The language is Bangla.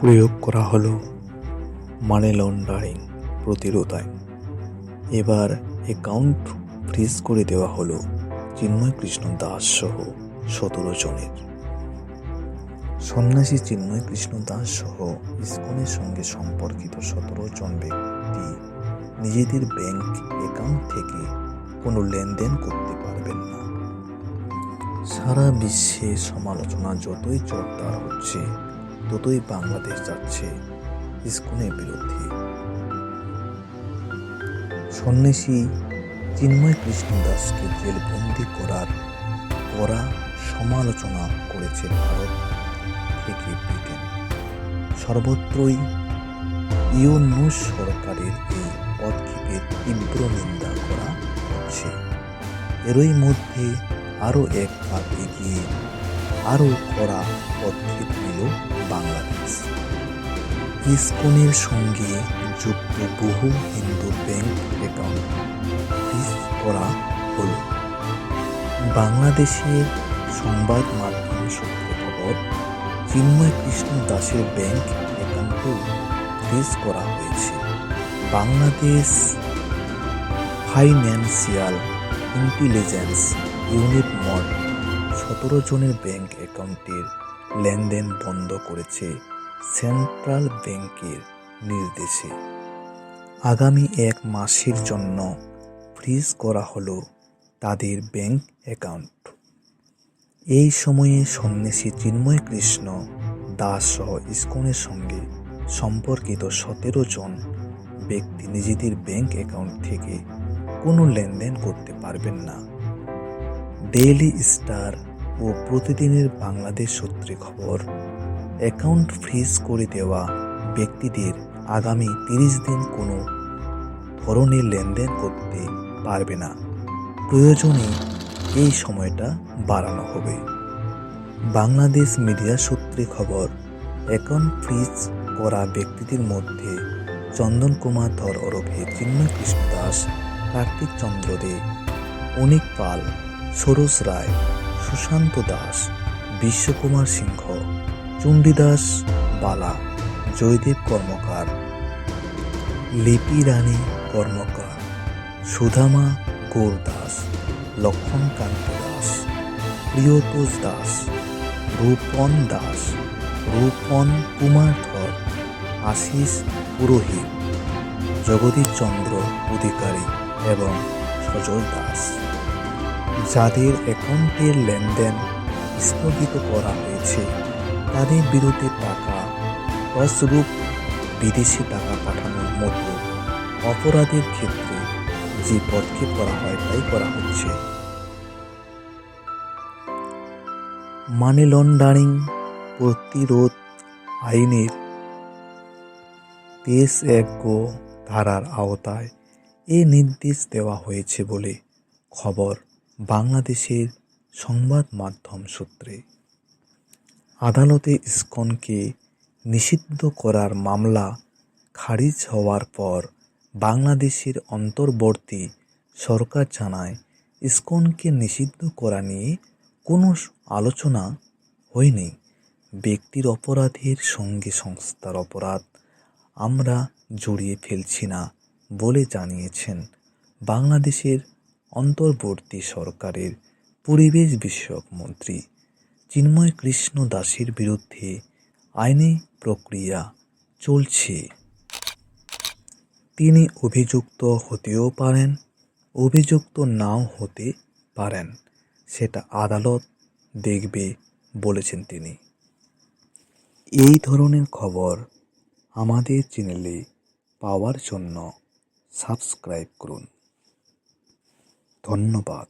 প্রয়োগ করা হলো মানি লন্ডারিং প্রতিরোধ আইন এবার অ্যাকাউন্ট ফ্রিজ করে দেওয়া হলো চিন্ময় কৃষ্ণ দাস সহ সতেরো জনের। সন্ন্যাসী চিন্ময় কৃষ্ণ দাস সহ ইসকনের সঙ্গে সম্পর্কিত সতেরো জন ব্যক্তি নিজেদের ব্যাংক অ্যাকাউন্ট থেকে কোনো লেনদেন করতে পারবেন না। সারা বিশ্বে সমালোচনা যতই জোরদার হচ্ছে ততই বাংলাদেশ যাচ্ছে ইসকনের বিরুদ্ধে। সন্ন্যাসী চিন্ময় কৃষ্ণ দাসকে জেলবন্দি করার কড়া সমালোচনা করেছে ভারত থেকে ব্রিটেন। সর্বত্রই ইউনুস সরকারের এই পদক্ষেপের তীব্র নিন্দা করা হচ্ছে। এরই মধ্যে আরও এক ধাপ এগিয়ে আরও কড়া পদক্ষেপ নিল বাংলাদেশ। ইসকনের সঙ্গে যুক্ত বহু হিন্দু ব্যাংক অ্যাকাউন্ট ফ্রিজ করা হল। বাংলাদেশের সংবাদ মাধ্যম সূত্রে খবর, চিন্ময় কৃষ্ণ দাসের ব্যাংক অ্যাকাউন্টও ফ্রিজ করা হয়েছে। বাংলাদেশ ফাইন্যান্সিয়াল ইন্টেলিজেন্স ইউনিট মড সতেরো জনের ব্যাংক অ্যাকাউন্টের লেনদেন বন্ধ করেছে সেন্ট্রাল ব্যাংকের নির্দেশে। আগামী এক মাসের জন্য ফ্রিজ করা হলো তাদের ব্যাংক অ্যাকাউন্ট। এই সময়ে সন্ন্যাসী চিন্ময় কৃষ্ণ দাস সহ ইস্কনের সঙ্গে সম্পর্কিত সতেরো জন ব্যক্তি নিজেদের ব্যাংক অ্যাকাউন্ট থেকে কোনো লেনদেন করতে পারবেন না। ডেইলি স্টার ও প্রতিদিনের বাংলাদেশ সূত্রে খবর অ্যাকাউন্ট ফ্রিজ করে দেওয়া ব্যক্তিদের আগামী তিরিশ দিন কোনো ধরনের লেনদেন করতে পারবে না। প্রয়োজনে এই সময়টা বাড়ানো হবে। বাংলাদেশ মিডিয়া সূত্রে খবর অ্যাকাউন্ট ফ্রিজ করা ব্যক্তিদের মধ্যে চন্দন কুমার ধর ওরফে চিন্ময় কৃষ্ণ দাস কার্তিক চন্দ্র দে, অনিক পাল সরোজ রায়, সুশান্ত দাস, বিশ্বকুমার সিংহ চণ্ডীদাস বালা, জয়দেব কর্মকার, লিপি রানী কর্মকার, সুধামা গৌর দাস লক্ষণকান্ত দাস, প্রিয়তোষ দাস, রূপন দাস, রূপন কুমার ধর, আশিস পুরোহিত, জগদীশ চন্দ্র অধিকারী এবং সজল দাস। যাদের অ্যাকাউন্টের লেনদেন স্থগিত করা হয়েছে, তাদের বিরুদ্ধে টাকা ফলস্বরূপ বিদেশি টাকা পাঠানোর মতো অপরাধের ক্ষেত্রে যে পদক্ষেপ করা হয় তাই করা হচ্ছে। মানি লন্ডারিং প্রতিরোধ আইনের তেইশ এক গো ধারার আওতায় এ নির্দেশ দেওয়া হয়েছে বলে খবর বাংলাদেশের সংবাদ মাধ্যম সূত্রে। আদালতে ইসকনকে নিষিদ্ধ করার মামলা খারিজ হওয়ার পর বাংলাদেশের অন্তর্বর্তী সরকার জানায়, ইসকনকে নিষিদ্ধ করা নিয়ে কোনো আলোচনা হয়নি। ব্যক্তির অপরাধের সঙ্গে সংস্থার অপরাধ আমরা জড়িয়ে ফেলছি না বলে জানিয়েছেন বাংলাদেশের অন্তর্বর্তী সরকারের পরিবেশ বিষয়ক মন্ত্রী চিন্ময় কৃষ্ণ দাসের বিরুদ্ধে আইনি প্রক্রিয়া চলছে। তিনি অভিযুক্ত হতেও পারেন, অভিযুক্ত নাও হতে পারেন, সেটা আদালত দেখবে বলেছেন তিনি। এই ধরনের খবর আমাদের চ্যানেলে পাওয়ার জন্য সাবস্ক্রাইব করুন। ধন্যবাদ।